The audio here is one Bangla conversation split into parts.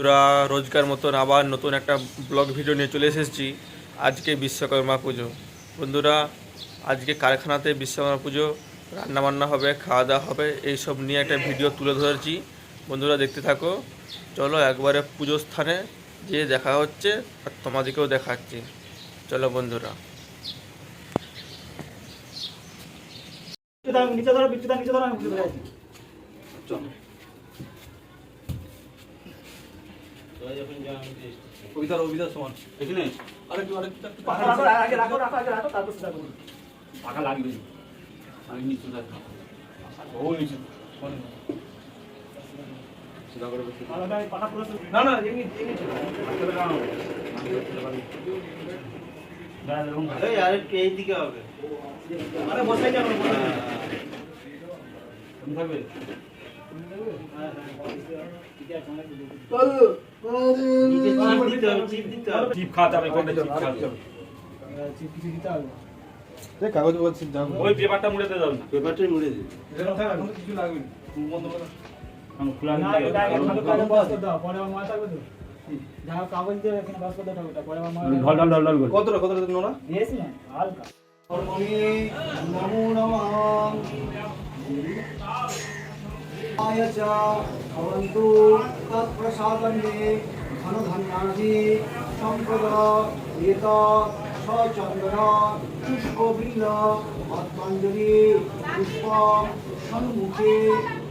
আমরা রোজকার মতন আবার নতুন একটা ব্লগ ভিডিও নিয়ে চলে এসেছি। আজকে বিশ্বকর্মা পুজো। বন্ধুরা, আজকে কারখানাতে বিশ্বকর্মা পুজো, রান্নাবান্না হবে খাওয়া দাওয়া হবে, এইসব নিয়ে একটা ভিডিও তুলে ধরেছি। বন্ধুরা, দেখতে থাকো। চলো একবারে পুজো স্থানে গিয়ে দেখা হচ্ছে আর তোমাদেরকেও দেখাচ্ছি। চলো বন্ধুরা। নিচে ধরো নিচে ধরো নিচে ধরো আমি উঠে ধরে আছি কবিতার অভিধার সমান। এখানে? আরেকটু আরেকটু আগে রাখো রাখো আগে রাখো তারপর সেটা করুন পাকা লাগবে আমি নিচু থাকব ও নিচু। না না এমনি এমনি এইদিকে হবে? আরে বসাই যাবে। এমনি থাকবে? চিপ খাওয়াতে হবে ওই পেপারটা মুড়ে দিয়ে পেপারটাই মুড়ে কিছু লাগবে বন্ধ পরে আমার মাথা থাকবে তো। কাগজ দিয়ে এখানে বাস পরে আমার ঢল ঢল ঢল ঢল কতটা কতটা নোনা দিয়েছি না, হালকা। ভবন্তু তৎপ্রসাদন্যে ধনধান্যাদি সম্পদ এত সচন্দন পুষ্পবৃন্দ পদ্মাঞ্জলি পুষ্প সম্মুখে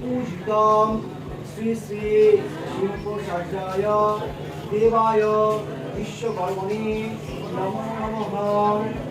পূজিতম শ্রী শ্রী শিল্পসাজ্জায় দেবায় বিশ্বকর্মণি নমো নমঃ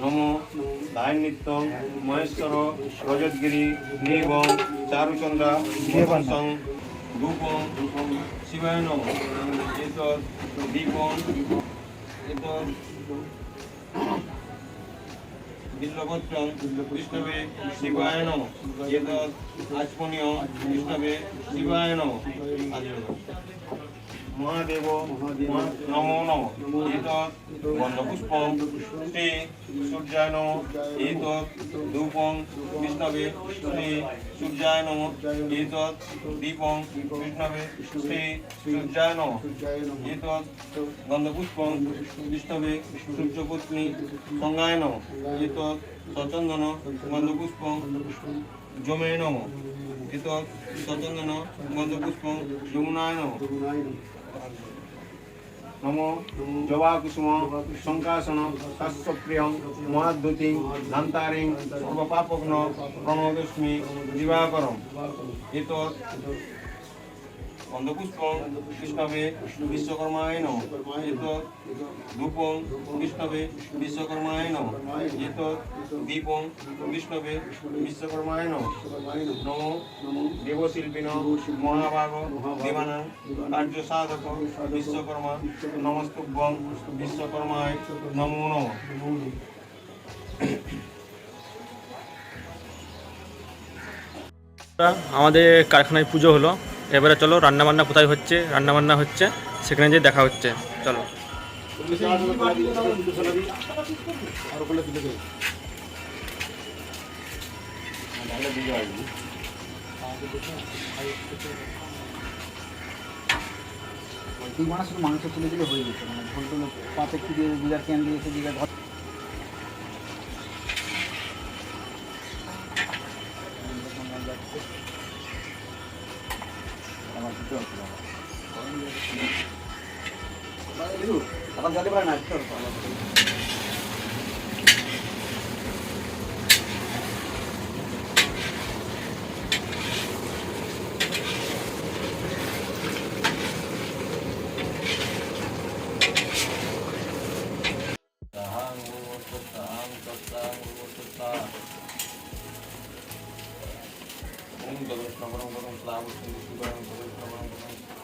নম দায় নিত্য, মহেশ্বর, রজতগিরি নীবং চারুচন্দ্রা মহাসং ধূপং শিবায় নম। এতৎ দীপং এতৎ বিল্লপত্রং বিষ্ণবে শিবায় নম। এতৎ আচমনীয় বিষ্ণবে শিবায় নম। মহাদেব নমো নম। এতৎ গন্ধপুষ্পং শ্রী সূর্যায় নম। এতৎ ধূপং বিষ্ণবে শ্রী সূর্যায় নম। এতৎ দীপং বিষ্ণবে শ্রী সূর্যায় নম। এতৎ গন্ধপুষ্পং বিষ্ণবে সূর্যপত্নী সঙ্গায় নম। এতৎ সচন্দন গন্ধপুষ্পং যমে নম। এতৎ সচন্দন গন্ধপুষ্পং যমুনায় নম। ମମ ଜବା କୁସୁମ ଶଙ୍କାସନ ଶାଶ୍ୱତପ୍ରିୟ ମହାଦ୍ୟୁତି ଧାନ୍ତାରିଂ ସର୍ବପାପଘ୍ନ ପ୍ରଣବସ୍ମୀ ଦିବାକର ଏତ এতৎ কৃষ্ণবে বিষ্ণবে বিশ্বকর্মায় নম। এতৎ ধূপং বিষ্ণবে বিশ্বকর্মায় নম। এতৎ দীপং বিষ্ণবে বিশ্বকর্মায় নম। নমো দেবশিল্পিন মহাভাগ দেবানাং কার্য সাধক বিশ্বকর্মা, নমস্তুভ্যং, বিশ্বকর্মায় নমো নম। আমাদের কারখানায় পুজো হলো। এবারে চলো, রান্নাবান্না কোথায় হচ্ছে? রান্নাবান্না হচ্ছে, সেখানে যেয়ে দেখা হচ্ছে। চলো। মাংস তুলে দিলে হয়ে যেত। মানে ঝোল টোল পাতে দিয়ে দিয়েছে এখন জলে পারে না চল ওম তবিষ্ণ পরম পরম স্লাবুষ্ণি সূরয় দিবতি সত্য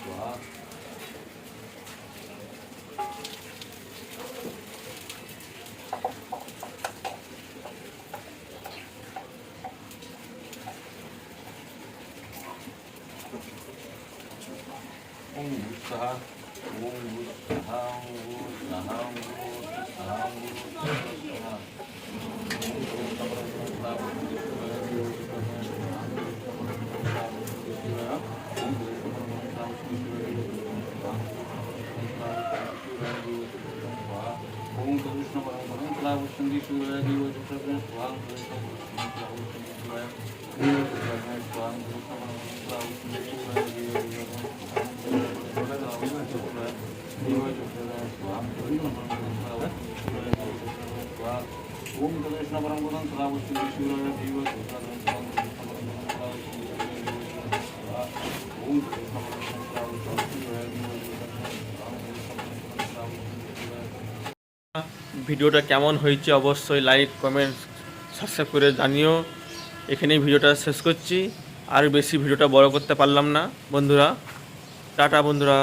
स्वाहा 사하 오우 사하 오우 사하 오우 사하 Thank you. ভিডিওটা কেমন হয়েছে অবশ্যই লাইক কমেন্ট সাবস্ক্রাইব করে জানিও। এখানেই ভিডিওটা শেষ করছি। আর বেশি ভিডিওটা বড় করতে পারলাম না। বন্ধুরা, টাটা বন্ধুরা।